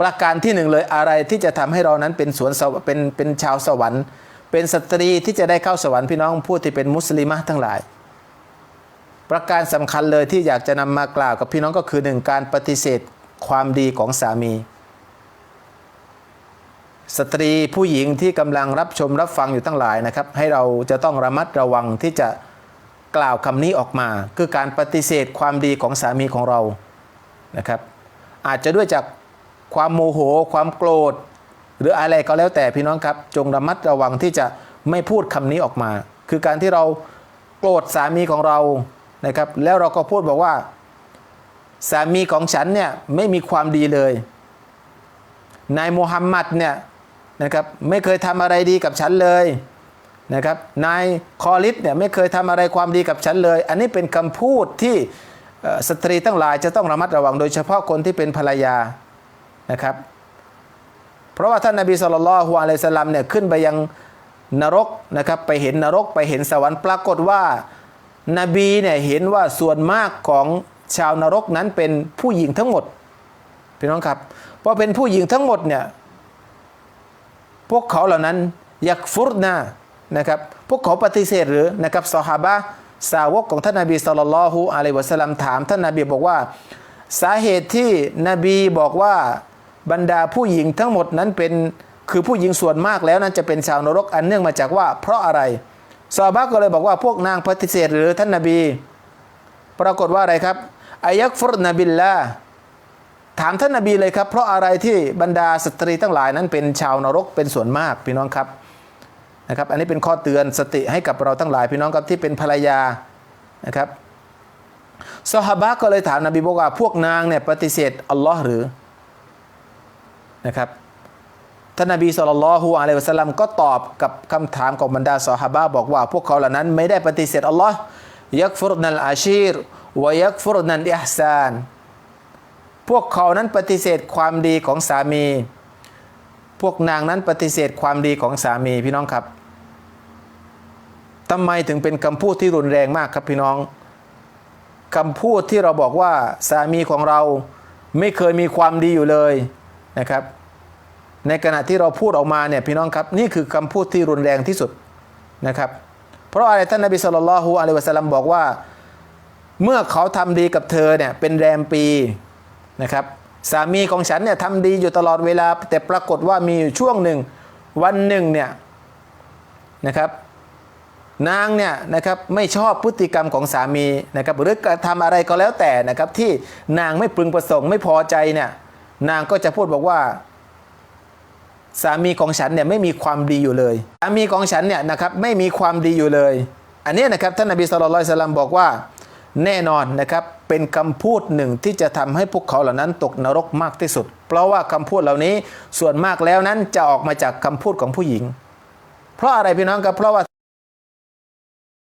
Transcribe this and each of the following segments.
ประการที่หนึ่งเลยอะไรที่จะทำให้เรานั้นเป็นสวนเป็นเป็นชาวสวรรค์ เป็นสตรีที่จะได้เข้าสวรรค์พี่น้องผู้ที่เป็นมุสลิมะทั้งหลาย ประการสำคัญเลยที่อยากจะนำมากล่าวกับพี่น้องก็คือหนึ่งการปฏิเสธความดีของสามี สตรีผู้หญิงที่กำลังรับชมรับฟังอยู่ทั้งหลายนะครับ ให้เราจะต้องระมัดระวังที่จะกล่าวคำนี้ออกมา คือการปฏิเสธความดีของสามีของเรานะครับ อาจจะด้วยจาก ความโมโห ความโกรธ หรืออะไรก็แล้วแต่พี่น้องครับ จงระมัดระวังที่จะไม่พูดคำนี้ออกมา คือการที่เราโกรธสามีของเรานะครับ แล้วเราก็พูดบอกว่า สามีของฉันเนี่ยไม่มีความดีเลยนายมูฮัมหมัดเนี่ยนะครับไม่เคยทำอะไรดีกับฉันเลยนะครับนายคอลิดเนี่ยไม่เคยทำอะไรความดีกับฉันเลย อันนี้เป็นคำพูดที่สตรีทั้งหลายจะต้องระมัดระวังโดยเฉพาะคนที่เป็นภรรยา นะครับ เพราะว่าท่านนบีสุลต่านฮ์อะลัยสลามเนี่ยขึ้นไปยังนรกนะครับไปเห็นนรกไปเห็นสวรรค์ปรากฏว่า นบีเนี่ยเห็นว่าส่วนมากของชาวนรกนั้นเป็นผู้หญิงทั้งหมดพี่น้องครับพอเป็นผู้หญิงทั้งหมดเนี่ยพวกเขาเหล่านั้นยักฟุรนานะครับพวกเขาปฏิเสธหรือนะครับสหาบะสาวกของท่านนบีสุลต่านละฮ์อะลัยวะสัลลัมถามท่านนบีบอกว่า สาเหตุที่นบีบอกว่า บรรดาผู้หญิงทั้งหมดนั้นเป็นคือผู้หญิงส่วนมากแล้วนั้นจะเป็นชาวนรกอันเนื่องมาจากว่า เพราะอะไรซอฮาบะก็เลยบอกว่าพวกนางปฏิเสธหรือท่านนบี ปรากฏว่าอะไรครับอายักฟุรนบิลละถามท่านนบีเลยครับ เพราะอะไรที่บรรดาสตรีทั้งหลายนั้นเป็นชาวนรกเป็นส่วนมากพี่น้องครับนะครับ อันนี้เป็นข้อเตือนสติให้กับเราทั้งหลายพี่น้องครับที่เป็นภรรยานะครับซอฮาบะก็เลยถามนบีบอกว่าพวกนางเนี่ยปฏิเสธอัลลอฮ์หรือ นะครับท่านนบีสุลต่านละฮ์อะลัยฮิวะสัลลัมก็ตอบกับคำถามของบรรดาซอฮาบะบอกว่าพวกเขาเหล่านั้นไม่ได้ปฏิเสธอัลลอฮ์ยักฟุรนัลอาชีรวยักฟุรนัลอิฮซาน พวกเขานั้นปฏิเสธความดีของสามี พวกนางนั้นปฏิเสธความดีของสามีพี่น้องครับทำไมถึงเป็นคำพูดที่รุนแรงมากครับพี่น้องคำพูดที่เราบอกว่าสามีของเราไม่เคยมีความดีอยู่เลยนะครับ ในขณะที่เราพูดออกมาเนี่ยพี่น้องครับนี่คือคำพูดที่รุนแรงที่สุดนะครับ เพราะอะไรท่านนบีสุลต่านละฮ์อะลัยวะสัลลัมบอกว่า เมื่อเขาทำดีกับเธอเนี่ยเป็นแรมปีนะครับสามีของฉันเนี่ยทำดีอยู่ตลอดเวลา แต่ปรากฏว่ามีอยู่ช่วงหนึ่งวันหนึ่งเนี่ยนะครับนางเนี่ยนะครับไม่ชอบพฤติกรรมของสามีนะครับหรือกระทำอะไรก็แล้วแต่นะครับที่นางไม่พึงประสงค์ไม่พอใจเนี่ยนางก็จะพูดบอกว่า สามีของฉันเนี่ยไม่มีความดีอยู่เลยสามีของฉันเนี่ยนะครับไม่มีความดีอยู่เลย อันนี้นะครับท่านนบีสุลต่านสลัมบอกว่าแน่นอนนะครับเป็นคำพูดหนึ่งที่จะทำให้พวกเขาเหล่านั้นตกนรกมากที่สุด เพราะว่าคำพูดเหล่านี้ส่วนมากแล้วนั้นจะออกมาจากคำพูดของผู้หญิง เพราะอะไรพี่น้องครับเพราะว่า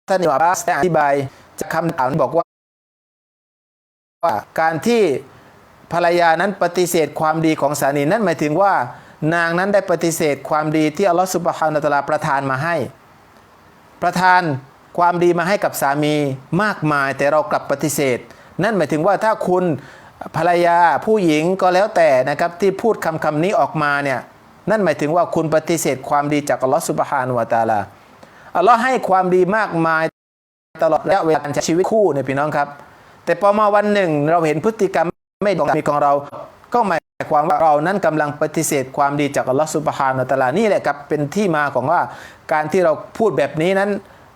ท่านอิบาสได้อธิบายจากคำถามบอกว่าว่าการที่ภรรยานั้นปฏิเสธความดีของสามีนั่นหมายถึงว่า นางนั้นได้ปฏิเสธความดีที่อัลลอฮฺสุบฮานาตลาประทานมาให้ ประทานความดีมาให้กับสามีมากมายแต่เรากลับปฏิเสธ นั่นหมายถึงว่าถ้าคุณภรรยาผู้หญิงก็แล้วแต่นะครับที่พูดคำคำนี้ออกมาเนี่ยนั่นหมายถึงว่าคุณปฏิเสธความดีจากอัลลอฮฺสุบฮานุวะตาลาอัลลอฮ์ให้ความดีมากมายตลอดระยะเวลาการใช้ชีวิตคู่เนี่ยพี่น้องครับ แต่พอมาวันหนึ่งเราเห็นพฤติกรรมไม่ดีของเราก็หมาย ความว่าเรานั้นกำลังปฏิเสธความดีจากอัลลอฮฺสุบฮานาตะลานี่แหละครับเป็นที่มาของว่าการที่เราพูดแบบนี้นั้น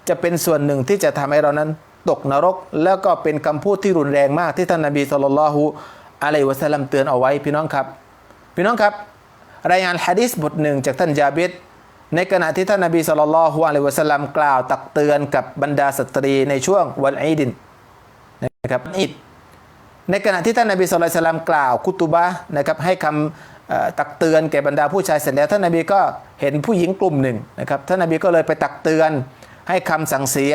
จะเป็นส่วนหนึ่งที่จะทำให้เรานั้นตกนรก แล้วก็เป็นคำพูดที่รุนแรงมากที่ท่านนบีสุลต่านละฮุอะลัยวะสัลลัมเตือนเอาไว้พี่น้องครับ พี่น้องครับ รายงานฮะดิษบทหนึ่งจากท่านจาบิดในขณะที่ท่านนบีสุลต่านละฮุอะลัยวะสัลลัมกล่าวตักเตือนกับบรรดาสตรีในช่วงวันอีดินนะครับอีด ในขณะที่ท่านนบีสุลต่านกล่าวคุตุบะนะครับให้คำเอ่อตักเตือนแก่บรรดาผู้ชายเสร็จแล้วท่านนบีก็เห็นผู้หญิงกลุ่มหนึ่งนะครับท่านนบีก็เลยไปตักเตือนให้คำสั่งเสีย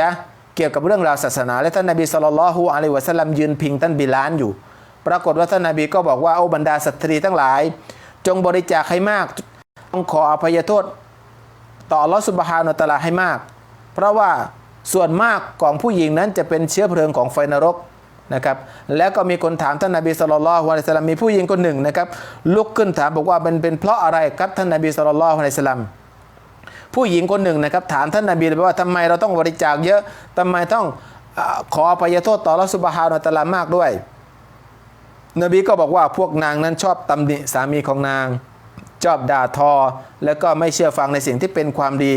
เกี่ยวกับเรื่องราวศาสนา และท่านนบีสุลต่านละฮุอะลัยวะสัลลัมยืนพิงท่านบิลานอยู่ ปรากฏว่าท่านนบีก็บอกว่าโอ้บรรดาสตรีทั้งหลาย จงบริจาคให้มากต้องขออภัยโทษ ต่ออัลอสุบฮานุตะลาให้มาก เพราะว่าส่วนมากของผู้หญิงนั้นจะเป็นเชื้อเพลิงของไฟนรก นะครับแล้วก็มีคนถามท่านนบีสุลต่านละฮ์อะลัยสลามมีผู้หญิงคนหนึ่งนะครับลุกขึ้นถามบอกว่ามันเป็นเพราะอะไรครับท่านนบีสุลต่านละฮ์อะลัยสลามผู้หญิงคนหนึ่งนะครับถามท่านนาบีเลยว่าทำไมเราต้องบริจาคเยอะทำไมต้องอขออภัยโทษต่อรัสุบฮานะฮูวะตะลามากด้วย นบีก็บอกว่าพวกนางนั้นชอบตำหนิสามีของนาง ชอบด่าทอ แล้วก็ไม่เชื่อฟังในสิ่งที่เป็นความดี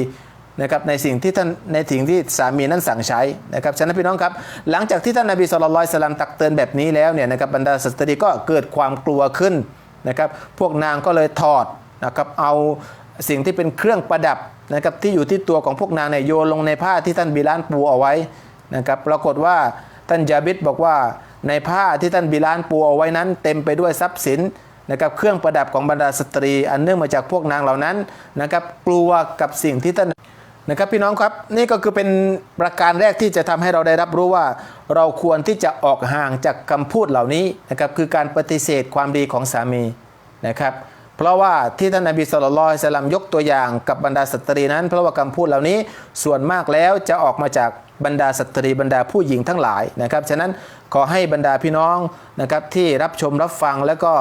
นะครับในสิ่งที่ท่านในสิ่งที่สามีนั้นสั่งใช้นะครับฉะนั้นพี่น้องครับ หลังจากที่ท่านนบีสุลต่านสลัมตักเตือนแบบนี้แล้วเนี่ยนะครับบรรดาสตรีก็เกิดความกลัวขึ้นนะครับพวกนางก็เลยถอดนะครับเอาสิ่งที่เป็นเครื่องประดับนะครับที่อยู่ที่ตัวของพวกนางเนี่ยโยนลงในผ้าที่ท่านบิลานปูเอาไว้นะครับปรากฏว่าท่านยาบิดบอกว่าในผ้าที่ท่านบิลานปูเอาไว้นั้น เต็มไปด้วยทรัพย์สินนะครับเครื่องประดับของบรรดาสตรี อันเนื่องมาจากพวกนางเหล่านั้นนะครับกลัวกับสิ่งที่ท่าน นะครับพี่น้องครับนี่ก็คือเป็นประการแรกที่จะทำให้เราได้รับรู้ว่า เราควรที่จะออกห่างจากคำพูดเหล่านี้นะครับคือการปฏิเสธความดีของสามีนะครับ เพราะว่าที่ท่านนบีสุลต่านสลัมยกตัวอย่างกับบรรดาสตรีนั้น เพราะว่าคำพูดเหล่านี้ส่วนมากแล้วจะออกมาจากบรรดาสตรีบรรดาผู้หญิงทั้งหลายนะครับ ฉะนั้นขอให้บรรดาพี่น้องนะครับที่รับชมรับฟังแล้วก็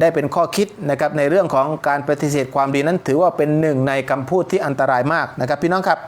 ได้เป็นข้อคิดนะครับในเรื่องของการปฏิเสธความดีนั้น ถือว่าเป็นหนึ่งในคำพูดที่อันตรายมากนะครับพี่น้องครับ